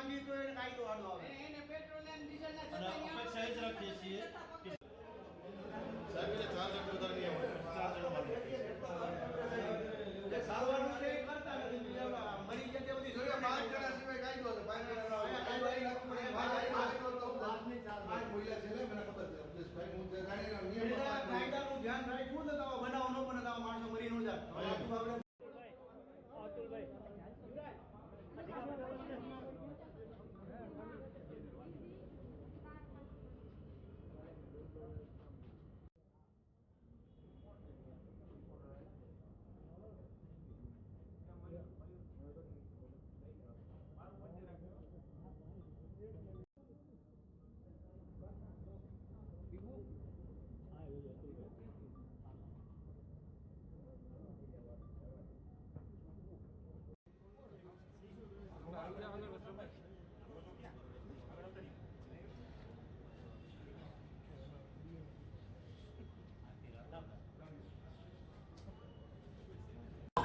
માંગી તો એને કાયદો આડો આવે એને પેટ્રોલ અને ડીઝલના અને જથ્થા અપેક્ષા એ જ રાખીએ છીએ કે સાહેબ એટલે ચાર જણ વધારે નહીં આવે ચાર જણો માટે જે સારવારનું છે એ કરતા નથી બીજા મરી ગયા તે બધી જોઈએ પાંચ જણા સિવાય કાયદો છે પાંચ જણા અહીંયા કાયદો એ લાગુ પડે. પાંચ જણા તો પાંચ નહીં ચાલે. પાંચ બોલ્યા છે ને મને ખબર છે અમરેશભાઈ, હું તે જાણીને નિયમ એટલે પાંચ બોલ્યા. કાયદાનું ધ્યાન રાખવું તો આવા બનાવ ન બને તો આવા માણસો મરી ન જાય હવે આટલું આપણે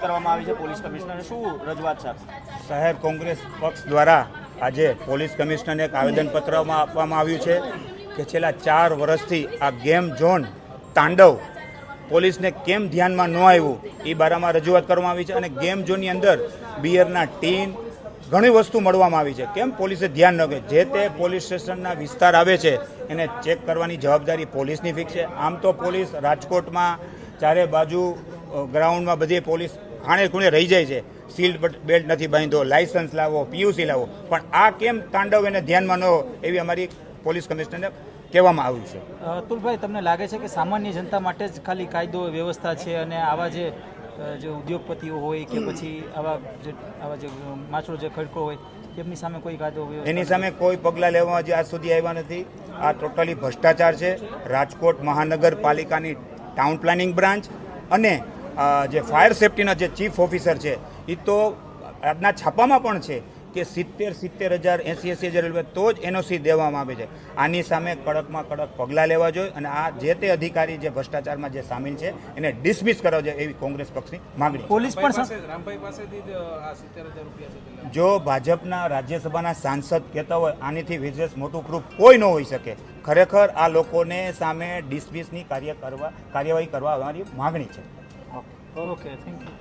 કરવામાં આવી છે પોલીસ કમિશનરને. શું રજૂઆત છે? શહેર કોંગ્રેસ પક્ષ દ્વારા આજે પોલીસ કમિશનરને એક આવેદનપત્રમાં આપવામાં આવ્યું છે કે છેલ્લા ચાર વર્ષથી આ ગેમ ઝોન તાંડવ પોલીસને કેમ ધ્યાનમાં ન આવ્યું, એ બારામાં રજૂઆત કરવામાં આવી છે અને ગેમ ઝોનની અંદર બિયરના ટીન ઘણી વસ્તુ મળવામાં આવી છે. કેમ પોલીસે ધ્યાન ન કે જે તે પોલીસ સ્ટેશનના વિસ્તાર આવે છે, એને ચેક કરવાની જવાબદારી પોલીસની ફિક્સ છે. આમ તો પોલીસ રાજકોટમાં ચારે બાજુ ગ્રાઉન્ડમાં બધી પોલીસ ખાણે ખૂણે રહી જાય છે. સીલ બેલ્ટ નથી બાંધો લાયસન્સ લાવો પીયુસી લાવો. પણ આ કેમ તાંડવ એને ધ્યાનમાં ન એવી અમારી પોલીસ કમિશનરને કહેવામાં આવ્યું છે. અતુલભાઈ તમને લાગે છે કે સામાન્ય જનતા માટે જ ખાલી કાયદો વ્યવસ્થા છે અને આવા જે જે ઉદ્યોગપતિઓ હોય કે પછી આવા જે આવા જે માછડો જે ખડકો હોય તેમની સામે કોઈ કાયદો એની સામે કોઈ પગલાં લેવામાં હજી આજ સુધી આવ્યા નથી. આ ટોટલી ભ્રષ્ટાચાર છે. રાજકોટ મહાનગરપાલિકાની ટાઉન પ્લાનિંગ બ્રાન્ચ અને જે ફાયર સેફટીના જે ચીફ ઓફિસર છે એ તો આજના છાપામાં પણ છે કે સિત્તેર સિત્તેર હજાર એંસી એંસી હજાર રૂપિયા તો જ એનઓસી દેવામાં આવે છે. આની સામે કડકમાં કડક પગલાં લેવા જોઈએ અને આ જે તે અધિકારી જે ભ્રષ્ટાચારમાં જે સામેલ છે એને ડિસમિસ કરવા જોઈએ એવી કોંગ્રેસ પક્ષની માગણી પોલીસ પણ જો ભાજપના રાજ્યસભાના સાંસદ કહેતા હોય આનીથી વિશેષ મોટું પ્રૂફ કોઈ ન હોઈ શકે. ખરેખર આ લોકોને સામે ડિસમિસની કાર્ય કરવા કાર્યવાહી કરવા અમારી માગણી છે. Okay, thank you.